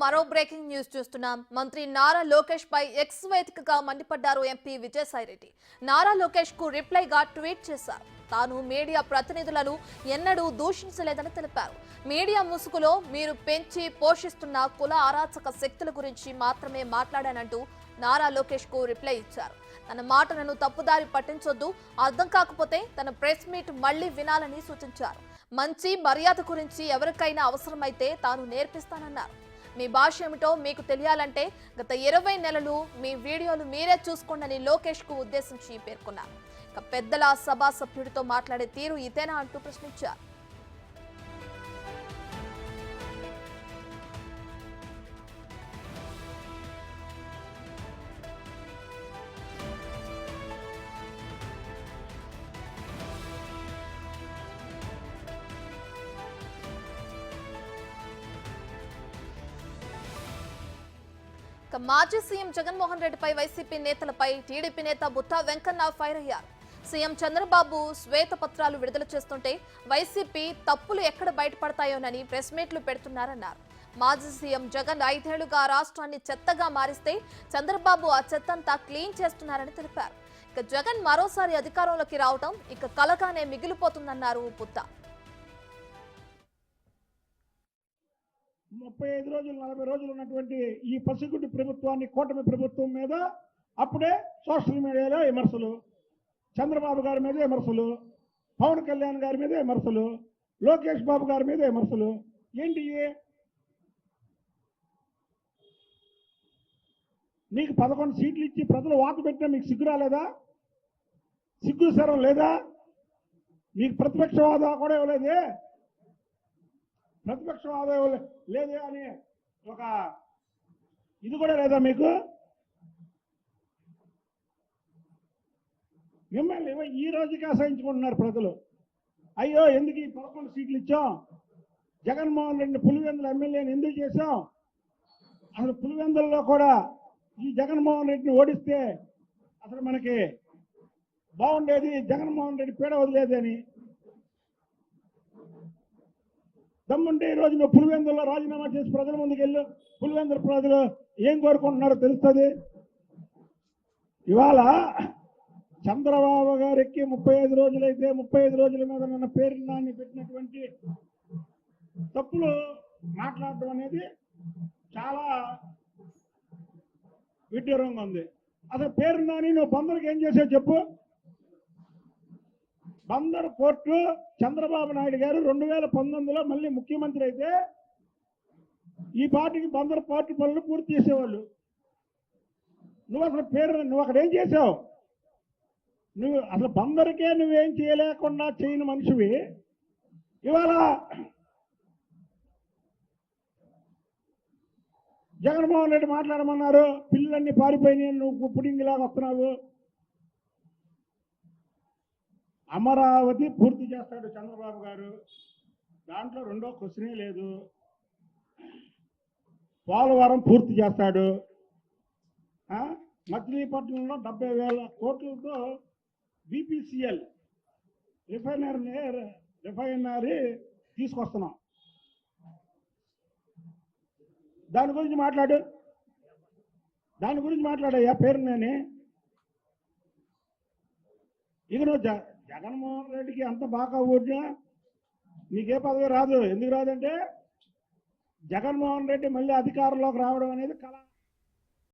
మరో breaking news చూస్తున్నాం. మంత్రి నారా లోకేష్ పై ఎక్స్ వేదికగా మండిపడ్డారు ఎంపీ విజయసాయిరెడ్డి నారా లోకేష్కు రిప్లైగా ట్వీట్ చేశారు. తాను మీడియా ప్రతినిధులను ఎన్నడూ దూషించలేదని తెలిపారు. మీడియా ముసుగులో మీరు పెంచి పోషిస్తున్న కుల అరాచక శక్తుల గురించి మాత్రమే మాట్లాడానంటూ నారా లోకేష్కు రిప్లై ఇచ్చారు. తన మాటలను తప్పుదారి పట్టించొద్దు అర్థం కాకపోతే తన ప్రెస్ మీట్ మళ్ళీ వినాలని సూచించారు. మంచి మర్యాద గురించి ఎవరికైనా అవసరమైతే తాను నేర్పిస్తానన్నారు. మీ భాష ఏమిటో మీకు తెలియాలంటే గత ఇరవై నెలలు మీ వీడియోలు మీరే చూసుకోండి లోకేష్కు ఉద్దేశించి పేర్కొన్నారు. ఇక పెద్దల సభా సభ్యుడితో మాట్లాడే తీరు ఇదేనా అంటూ ప్రశ్నించారు. మాజీ సీఎం జగన్మోహన్ రెడ్డిపై వైసీపీ నేతలపై టీడీపీ నేత బుట్టా వెంకన్న ఫైర్ అయ్యారు. సీఎం చంద్రబాబు శ్వేత పత్రాలు విడుదల చేస్తుంటే వైసీపీ తప్పులు ఎక్కడ బయటపడతాయోనని ప్రెస్ మీట్లు పెడుతున్నారన్నారు. మాజీ సీఎం జగన్ ఐదేళ్ళుగా రాష్ట్రాన్ని చెత్తగా మారిస్తే చంద్రబాబు ఆ చెత్తంతా క్లీన్ చేస్తున్నారని తెలిపారు. ఇక జగన్ మరోసారి అధికారంలోకి రావడం ఇక కలగానే మిగిలిపోతుందన్నారు బుత్తా ముప్పై ఐదు రోజులు నలభై రోజులు ఉన్నటువంటి ఈ పసిగుడ్డి ప్రభుత్వాన్ని కూటమి ప్రభుత్వం మీద అప్పుడే సోషల్ మీడియాలో విమర్శలు చంద్రబాబు గారి మీద విమర్శలు పవన్ కళ్యాణ్ గారి మీద విమర్శలు లోకేష్ బాబు గారి మీద విమర్శలు. ఏంటి నీకు పదకొండు సీట్లు ఇచ్చి ప్రజలు వాకు పెట్టినా మీకు సిగ్గు రాలేదా? సిగ్గు సరం లేదా? మీకు ప్రతిపక్ష హోదా కూడా ఇవ్వలేదే? ప్రతిపక్షం ఆదాయం లేదు లేదే అని ఒక ఇది కూడా లేదా మీకు? మిమ్మల్ని ఈ రోజుకి అసహించుకుంటున్నారు ప్రజలు. అయ్యో ఎందుకు ఈ పదకొండు సీట్లు ఇచ్చాం? జగన్మోహన్ రెడ్డి పులివెందుల ఎమ్మెల్యేని ఎందుకు చేశాం? అసలు పులివెందులలో కూడా ఈ జగన్మోహన్ రెడ్డిని ఓడిస్తే అసలు మనకి బాగుండేది జగన్మోహన్ రెడ్డి పీడ వదిలేదని. దమ్ముంటే ఈ రోజు నువ్వు పులివెందుల్లో రాజీనామా చేసి ప్రజల ముందుకు వెళ్ళు. పులివెందుల ప్రజలు ఏం కోరుకుంటున్నారో తెలుస్తుంది. ఇవాళ చంద్రబాబు గారికి ముప్పై ఐదు రోజులైతే ముప్పై ఐదు రోజుల మీద నన్న పేరు నాని పెట్టినటువంటి తప్పులు మాట్లాడడం అనేది చాలా విడ్డూరంగా ఉంది. అసలు పేరు నాని నువ్వు బందరికి ఏం చేసావు చెప్పు? బందర్ కోర్టు చంద్రబాబు నాయుడు గారు రెండు వేల పంతొమ్మిదిలో మళ్ళీ ముఖ్యమంత్రి అయితే ఈ పార్టీకి బందర్ పోర్టు పనులు పూర్తి చేసేవాళ్ళు. నువ్వు అసలు పేరు నువ్వు అక్కడ ఏం చేసావు? నువ్వు అసలు బందరికే నువ్వేం చేయలేకుండా చేయని మనిషివి. ఇవాళ జగన్మోహన్ రెడ్డి మాట్లాడమన్నారు పిల్లలన్నీ పారిపోయినాయి నువ్వు పుడింగిలాగా వస్తున్నావు. అమరావతి పూర్తి చేస్తాడు చంద్రబాబు గారు. దాంట్లో రెండో క్వశ్చనే లేదు. పోలవరం పూర్తి చేస్తాడు. మచిలీపట్నంలో డెబ్బై వేల కోట్లతో బీపీసీఎల్ రిఫైనరీ రిఫైనరీ తీసుకొస్తున్నాం. దాని గురించి మాట్లాడు. దాని గురించి మాట్లాడయ్యా పేరు నేను. ఇక నువ్వు జ జగన్మోహన్ రెడ్డికి అంత బాగా ఓడినా నీకే పదవి రాదు. ఎందుకు రాదంటే జగన్మోహన్ రెడ్డి మళ్ళీ అధికారంలోకి రావడం అనేది కళ.